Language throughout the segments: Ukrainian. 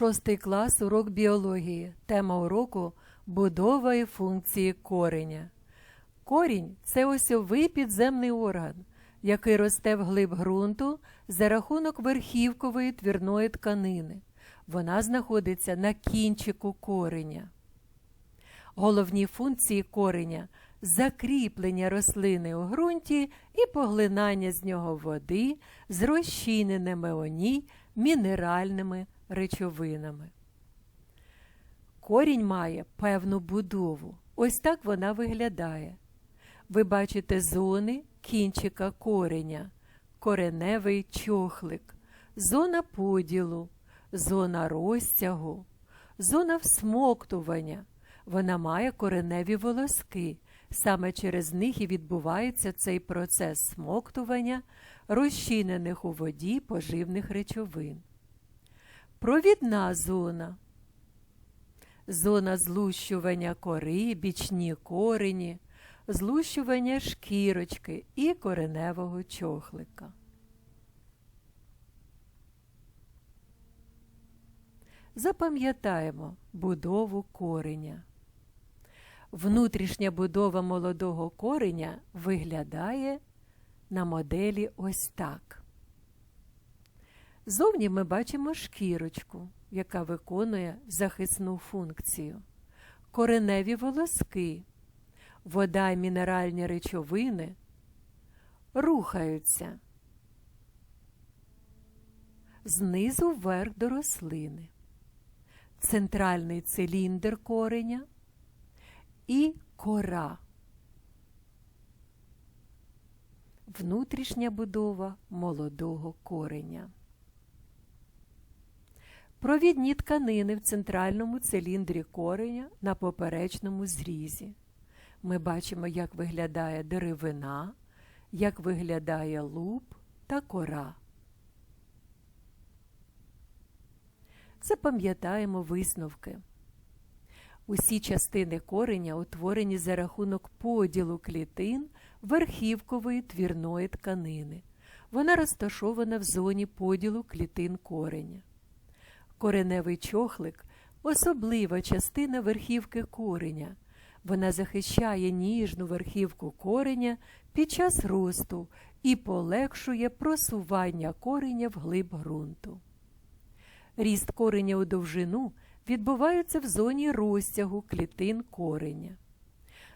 Шостий клас урок біології. Тема уроку будова і функції кореня. Корінь це осьовий підземний орган, який росте вглиб ґрунту за рахунок верхівкової твірної тканини. Вона знаходиться на кінчику кореня. Головні функції кореня закріплення рослини у ґрунті і поглинання з нього води з розчиненими у ній мінеральними речовинами. Корінь має певну будову. Ось так вона виглядає. Ви бачите зони кінчика кореня, кореневий чохлик, зона поділу, зона розтягу, зона всмоктування. Вона має кореневі волоски. Саме через них і відбувається цей процес смоктування розчинених у воді поживних речовин. Провідна зона. Зона злущування кори, бічні корені, злущування шкірочки і кореневого чохлика. Запам'ятаємо будову кореня. Внутрішня будова молодого кореня виглядає на моделі ось так. Зовні ми бачимо шкірочку, яка виконує захисну функцію, кореневі волоски, вода і мінеральні речовини рухаються знизу вверх до рослини, центральний циліндр кореня і кора. Внутрішня будова молодого кореня. Провідні тканини в центральному циліндрі кореня на поперечному зрізі. Ми бачимо, як виглядає деревина, як виглядає луб та кора. Запам'ятаємо висновки. Усі частини кореня утворені за рахунок поділу клітин верхівкової твірної тканини. Вона розташована в зоні поділу клітин кореня. Кореневий чохлик особлива частина верхівки кореня. Вона захищає ніжну верхівку кореня під час росту і полегшує просування кореня вглиб ґрунту. Ріст кореня у довжину відбувається в зоні розтягу клітин кореня.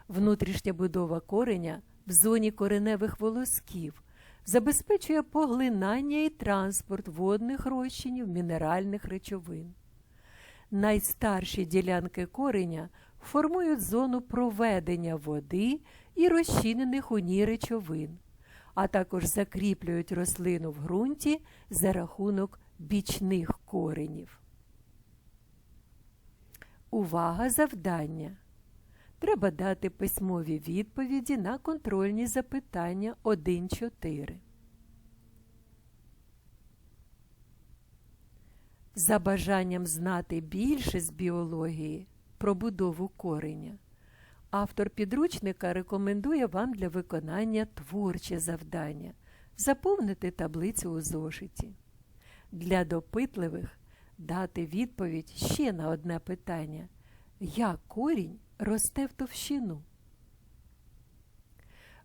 Внутрішня будова кореня в зоні кореневих волосків забезпечує поглинання і транспорт водних розчинів мінеральних речовин. Найстарші ділянки кореня формують зону проведення води і розчинених у ній речовин, а також закріплюють рослину в ґрунті за рахунок бічних коренів. Увага завдання. Треба дати письмові відповіді на контрольні запитання 1-4. За бажанням знати більше з біології про будову кореня. Автор підручника рекомендує вам для виконання творче завдання заповнити таблицю у зошиті. Для допитливих дати відповідь ще на одне питання: як корінь росте в товщину?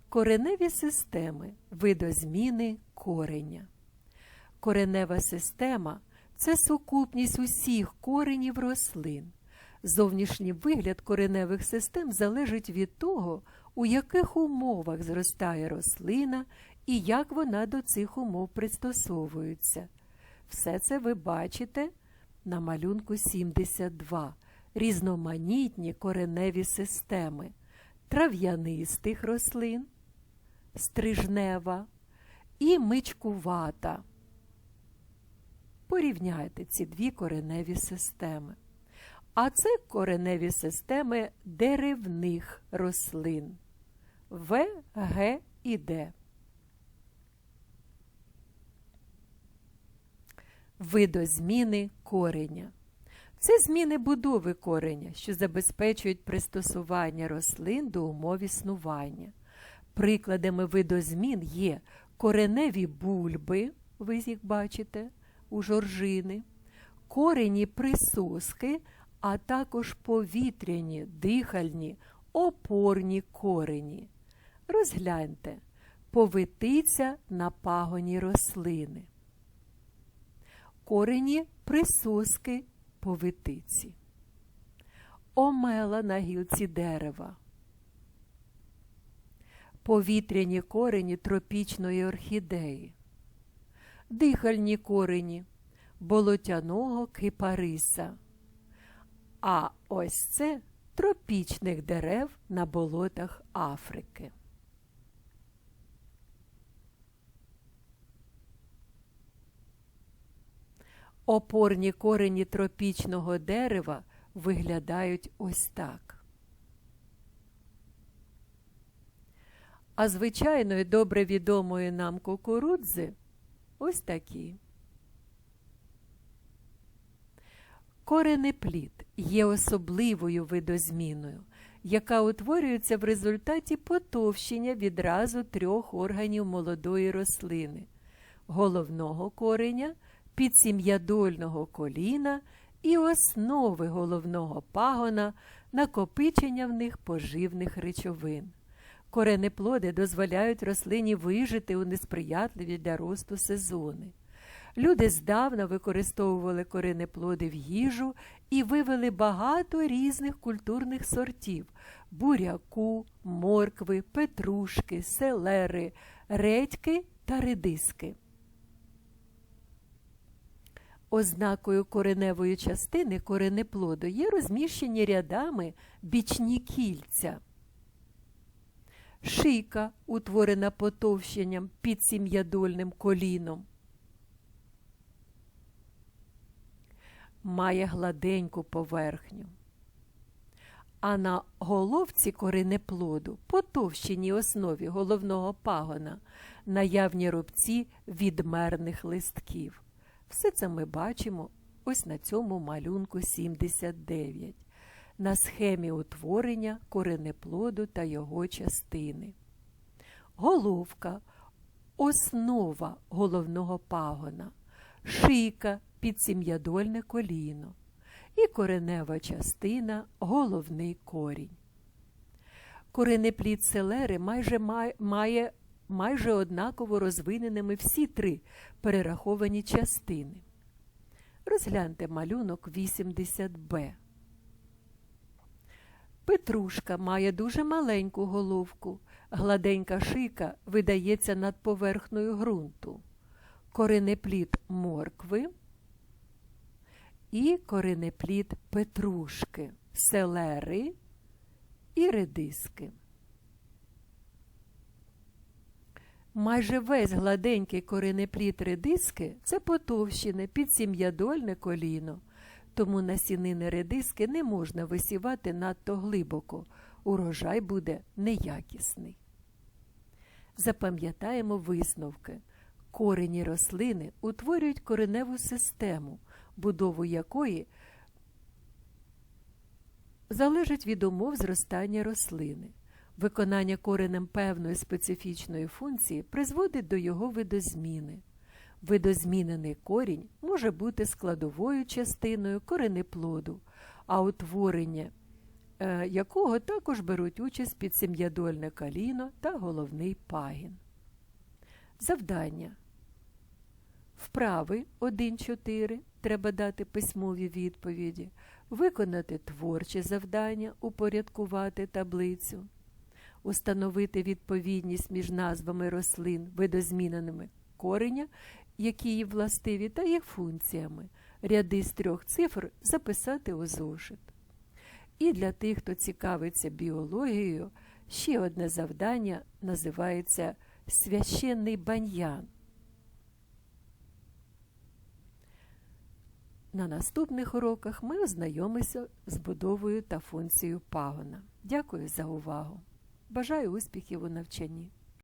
Кореневі системи видозміни кореня. Коренева система це сукупність усіх коренів рослин. Зовнішній вигляд кореневих систем залежить від того, у яких умовах зростає рослина і як вона до цих умов пристосовується. Все це ви бачите на малюнку 72. Різноманітні кореневі системи трав'янистих рослин, стрижнева і мичкувата. Порівняйте ці дві кореневі системи. А це кореневі системи деревних рослин В, Г і Д. Видозміни кореня. Це зміни будови кореня, що забезпечують пристосування рослин до умов існування. Прикладами видозмін є кореневі бульби, ви їх бачите, у жоржини, корені присоски, а також повітряні, дихальні, опорні корені. Розгляньте, повитиця на пагоні рослини. Корені присоски повитиці. Омела на гілці дерева. Повітряні корені тропічної орхідеї. Дихальні корені болотяного кипариса. А ось це тропічних дерев на болотах Африки. Опорні корені тропічного дерева виглядають ось так. А звичайної добре відомої нам кукурудзи ось такі. Коренеплід є особливою видозміною, яка утворюється в результаті потовщення відразу трьох органів молодої рослини головного кореня, підсім'ядольного коліна і основи головного пагона, накопичення в них поживних речовин. Коренеплоди дозволяють рослині вижити у несприятливі для росту сезони. Люди здавна використовували коренеплоди в їжу і вивели багато різних культурних сортів буряку, моркви, петрушки, селери, редьки та редиски. Ознакою кореневої частини коренеплоду є розміщені рядами бічні кільця. Шийка, утворена потовщенням під сім'ядольним коліном. Має гладеньку поверхню. А на головці коренеплоду, потовщеній основі головного пагона, наявні рубці відмерних листків. Все це ми бачимо ось на цьому малюнку 79 на схемі утворення коренеплоду та його частини. Головка основа головного пагона, шийка підсім'ядольне коліно і коренева частина головний корінь. Коренеплід селери майже має майже однаково розвиненими всі три перераховані частини. Розгляньте малюнок 80Б. Петрушка має дуже маленьку головку, гладенька шийка видається над поверхнею ґрунту, коренеплід моркви і коренеплід петрушки, селери і редиски. Майже весь гладенький коренеплід редиски це потовщене підсім'ядольне коліно, тому насінини редиски не можна висівати надто глибоко, урожай буде неякісний. Запам'ятаємо висновки. Корені рослини утворюють кореневу систему, будову якої залежить від умов зростання рослини. Виконання коренем певної специфічної функції призводить до його видозміни. Видозмінений корінь може бути складовою частиною коренеплоду, а утворення е, якого також беруть участь підсім'ядольне каліно та головний пагін. Завдання. Вправи 1-4 треба дати письмові відповіді, виконати творче завдання, упорядкувати таблицю, установити відповідність між назвами рослин видозміненими кореня які їй властиві, та їх функціями. Ряди з трьох цифр записати у зошит. І для тих, хто цікавиться біологією, ще одне завдання називається священний баньян. На наступних уроках ми ознайомимося з будовою та функцією пагона. Дякую за увагу! Бажаю успіхів у навчанні!